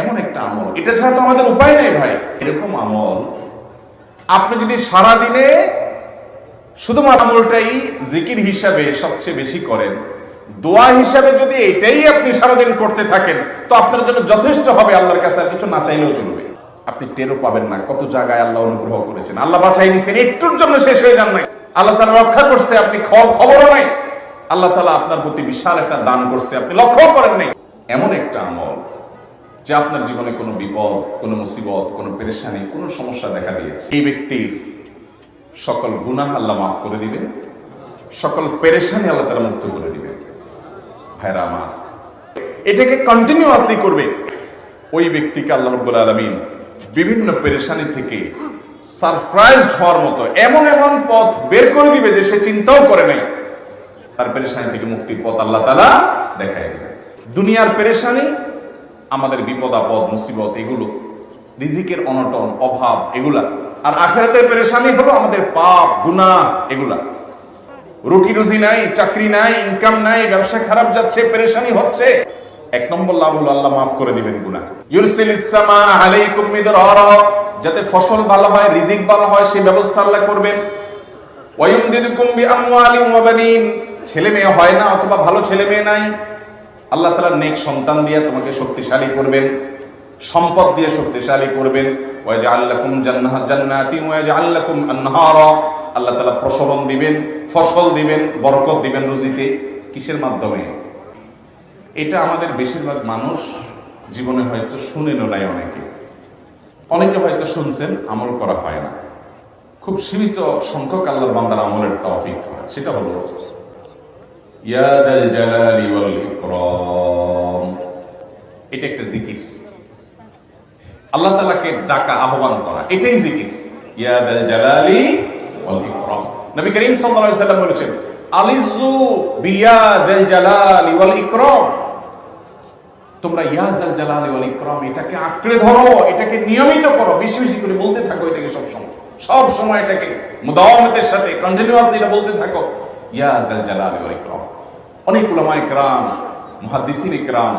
এমন একটা আমল। এটা ছাড়া তো আমাদের উপায় নেই ভাই। এরকম আমল আপনি যদি সারা দিনে শুধুমাত্র আমলটাই জিকির হিসাবে সবচেয়ে বেশি করেন, দোয়া হিসাবে যদি এটাই আপনি সারাদিন করতে থাকেন, তো আপনার জন্য যথেষ্ট হবে আল্লাহর কাছে আর কিছু না চাইলেও চলবে। আপনি টেরও পাবেন না কত জায়গায় আল্লাহ অনুগ্রহ করেছেন। আল্লাহ বাঁচাই দিয়েছেন একটুর জন্য শেষ হয়ে যান নাই। আল্লাহ তালা রক্ষা করছে, আপনি খবরও নাই। আল্লাহ তালা আপনার প্রতি বিশাল একটা দান করছে। আপনি লক্ষ্য করেন নাই। এমন একটা আমল যে আপনার জীবনে কোনো বিপদ, কোনো মুসিবত, কোনো পেরেশানি, কোনো সমস্যা দেখা দিয়েছে। এই ব্যক্তির সকল গুনাহ আল্লাহ মাফ করে দিবেন। সকল পেরেশানি আল্লাহ তারা মুক্ত করে দিবেন। ভাইরা আমার, এটাকে কন্টিনিউয়াসলি করবে। ওই ব্যক্তিকে আল্লাহ রব্বুল আলমিন বিভিন্ন পেরেশানি থেকে সারপ্রাইজড হওয়ার মতো এমন এমন পথ বের করে দিবে যে সে চিন্তাও করে নাই। তার পেরেশানি থেকে মুক্তির পথ আল্লাহ তালা দেখাই দিবে দুনিয়ার পেরেশানি, আমাদের বিপদ, আপদ, মুসিবত, এগুলো, রিজিকের অনটন, অভাব, এগুলা। আর আখেরাতের পেরেশানি হলো আমাদের পাপ, গুনাহ, এগুলা। রুটি রুজি নাই, চাকরি নাই ইনকাম নাই, ব্যবসা খারাপ যাচ্ছে, পেরেশানি হচ্ছে। এক নম্বর লাভ হলো আল্লাহ মাফ করে দিবেন গুনাহ। ইউরসিল ইসসামা আলাইকুম মিদরারা, যাতে ফসল ভালো হয়, রিজিক ভালো হয় সেই ব্যবস্থা আল্লাহ করবেন। ওয়ায়ুমদিদুকুম বিআমওয়ালিন ওয়া বানিন। ছেলে মেয়ে হয় না অথবা ভালো ছেলে মেয়ে নাই, আল্লাহ তাআলা নেক সন্তান দিয়ে তোমাকে শক্তিশালী করবেন, সম্পদ দিয়ে শক্তিশালী করবেন। ওয়াজআল লাকুম জান্নাহ জান্নাতি ওয়াজআল লাকুম আনহারা। আল্লাহ তাআলা প্রসবন দিবেন, ফসল দিবেন, বরকত দিবেন রুজিতে। কিসের মাধ্যমে? এটা আমাদের বেশিরভাগ মানুষ জীবনে হয়তো শুনেনও নাই অনেকে। অনেকে হয়তো শুনছেন, আমল করা হয় না। খুব সীমিত সংখ্যক আল্লাহর বান্দার আমলের তৌফিক হয়, সেটা হলো জালালি ওয়াল ইকরাম। এটা একটা জিকির। আল্লাহ তাআলাকে ডাকা, আহ্বান করা, এটাই জিকির। ইয়া জালালি ওয়াল ইকরাম। নবী করিম সাল্লাল্লাহু আলাইহি বলেছেন আলিজু জালালি ওয়াল ইকরাম। তোমরা ইয়াজাল জালালি ওয়াল ইকরাম, এটাকে আঁকড়ে ধরো, এটাকে নিয়মিত করো, বেশি বেশি করে বলতে থাকো, এটাকে সব সময়। সব সময় এটাকে মুদাওয়ামতের সাথে কন্টিনিউয়াসলি এটা বলতে থাকো। ইয়াজাল জালালি ওয়াল ইকরাম। অনেক উলামা ইকরাম মুহাদ্দিসিন ইকরাম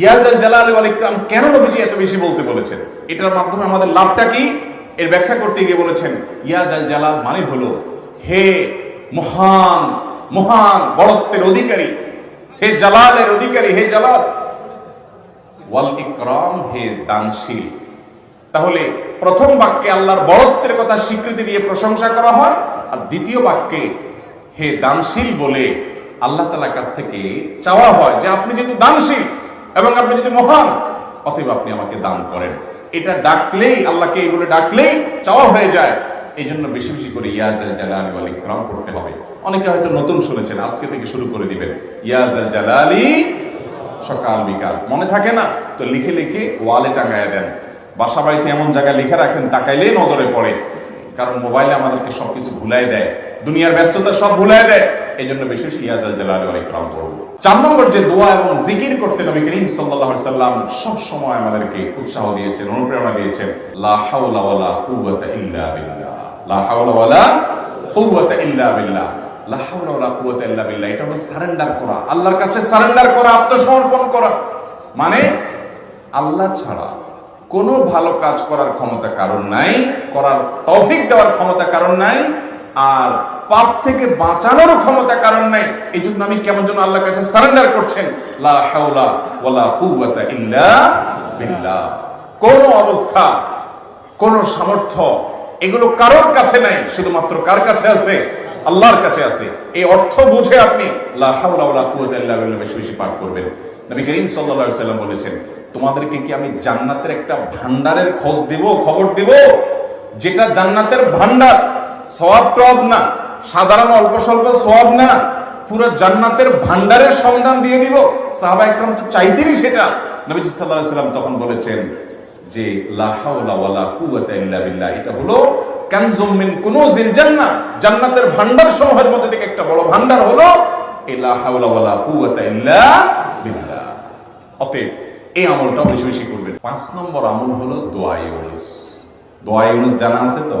ইয়াজাল জালালি ওয়াল ইকরাম কেন নবীজি এত বেশি বলতে বলেছেন? এটার মাধ্যমে আমাদের লাভটা কি? এর ব্যাখ্যা করতে গিয়ে বলেছেন, ইয়াজাল জালাল মানে হলো হে মহান মহান বড়ত্বের অধিকারী, হে জালালের অধিকারী, হে জালাল। ওয়াল ইকরাম হে দানশীল। তাহলে প্রথম বাক্যে আল্লাহর বড়ত্বের কথা স্বীকৃতি দিয়ে প্রশংসা করা হয়, আর দ্বিতীয় বাক্যে হে দানশীল বলে আল্লাহ তালার কাছ থেকে চাওয়া হয় যে আপনি যেহেতু দানশীল এবং আপনি যদি মহান, অতএব আপনি আমাকে দান করেন। এটা ডাকলেই, আল্লাহকে এই বলে ডাকলেই চাওয়া হয়ে যায়। এই জন্য বেশি বেশি করে ইয়াজাল জালালি ওয়াল ইকরাম করতে হবে। অনেকে হয়তো নতুন শুনেছেন, আজকে থেকে শুরু করে দিবেন। ইয়াজাল জালালি, সকাল, বিকাল। মনে থাকে না? তো লিখে লিখে ওয়ালে টাঙায় দেন। বাসা বাড়িতে এমন জায়গায় লিখে রাখেন, তাকাইলেই নজরে পড়ে। কারণ মোবাইলে আমাদেরকে সবকিছু ভুলাই দেয়। দুনিয়ার ব্যস্ততা সব ভুলাই দেয়। এই জন্য বেশি বেশি ইয়াজাল জালালি ওয়াল ইকরাম করব চার নম্বর যে দোয়া এবং জিকির করতে নবী করিম সাল্লাল্লাহু আলাইহি সাল্লাম সব সময় আমাদেরকে উৎসাহ দিয়েছেন, অনুপ্রেরণা দিয়েছেন, লা হাওলা ওয়ালা কুওয়াতা ইল্লা বিল্লাহ। লা হাওলা ওয়ালা কুওয়াতা ইল্লা বিল্লাহ। ইল্লা এটা হলো সারেন্ডার করা। আল্লাহর কাছে সারেন্ডার করা, আত্মসমর্পণ করা। মানে আল্লাহ ছাড়া কোনো ভালো কাজ করার ক্ষমতা কারণ নাই, করার তৌফিক দেওয়ার ক্ষমতা কারণ নাই, আর পাপ থেকে বাঁচানোর ক্ষমতা কারণ নাই। এই জন্য আমি কেমন যেন আল্লাহর কাছে সারেন্ডার করছেন। লা হাওলা ওয়ালা কুওয়াতা ইল্লা বিল্লাহ। কোন অবস্থা, কোন সামর্থ্য এগুলো কারোর কাছে নাই, শুধুমাত্র কার কাছে আছে? আল্লাহর কাছে আছে। এই অর্থ বুঝে আপনি লা হাওলা ওয়ালা কুওয়াতা ইল্লা বিল্লাহ বেশি বেশি পাঠ করবেন। নবী করিম সাল্লাল্লাহু আলাইহি সাল্লাম বলেছেন, তোমাদেরকে কি আমি জান্নাতের একটা ভান্ডারের খোঁজ দেব, খবর দেব? যেটা জান্নাতের ভান্ডার সওয়াব টব না সাধারণ অল্প স্বল্প সব না, পুরো জান্নাতের ভান্ডারের সন্ধান দিয়ে দিব। সাহাবা তো চাইতেনই সেটা। নবীজি সাল্লাম তখন বলেছেন যে এটা হলো জান্নাহ। জান্নাতের ভান্ডার মধ্যে একটা বড় ভান্ডার হলো অতএব এই আমলটা বেশি বেশি করবেন। পাঁচ নম্বর আমল হলো জানা আছে তো?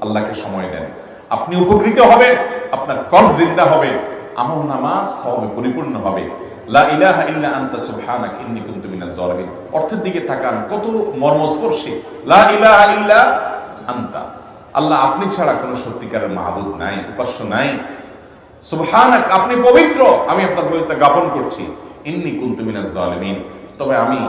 আল্লাহকে সময় দেন। আপনি উপকৃত হবেন, আপনার কর্ম জিন্দা হবে, আমল নামাজ সবে পরিপূর্ণ হবে। লা ইলাহা ইল্লা আনতা সুবহানাক, ইন্নী কুনতু মিনাজ জালিমিন। অর্থের দিকে তাকান, কত মর্মস্পর্শী। লা ইলাহা ইল্লা আনতা। আল্লাহ আপনি ছাড়া কোনো সত্যিকারের মাহবুদ নাই, উপাস্য নাই। সুবহানাক, আপনি পবিত্র। আমি আপনার পবিত্রতা জ্ঞাপন করছি। ইন্নী কুনতু মিনাজ জালিমিন। তবে আমি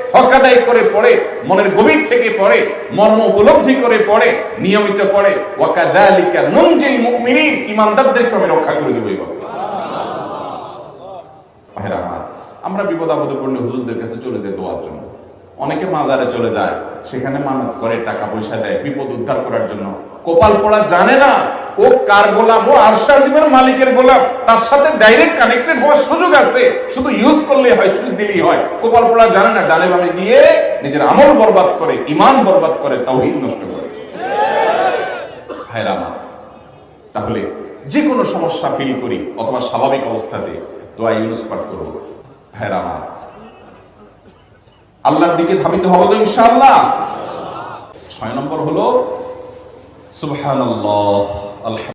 হকাদাই করে পড়ে মনের গভীর থেকে পড়ে মর্ম উপলব্ধি করে পড়ে নিয়মিত পড়ে ওয়াকাদালিকা নুনজিল মুমিনিন ইমানদারদেরকে আমি রক্ষা করে দেব আমরা বিপদ আপদে পড়লে হুজুরদের কাছে চলে যাই দোয়ার জন্য অনেকে মাজারে চলে যায়, সেখানে মানত করে, টাকা পয়সা দেয়, বিপদ উদ্ধার করার জন্য। কোপাল পড়া জানে না, ও কার গোলাম ও আরশাজিমের মালিকের গোলাম তার সাথে ডাইরেক্ট কানেক্টেড হওয়ার সুযোগ আছে। শুধু ইউজ করলে হয় সুইচ দিলেই হয়। কোপাল পড়া জানে না, ডানে বামে গিয়ে নিজের আমল বরবাদ করে ইমান বরবাদ করে তাওহীদ নষ্ট করে। আমার, তাহলে যে কোনো সমস্যা ফিল করি, অথবা স্বাভাবিক অবস্থাতে দোয়া ইউনুস পাঠ করব। আমার আল্লাহর দিকে ধাবিত হব তো ইনশাআল্লাহ। ছয় নম্বর হলো সুবহানাল্লাহ আলহামদুলিল্লাহ।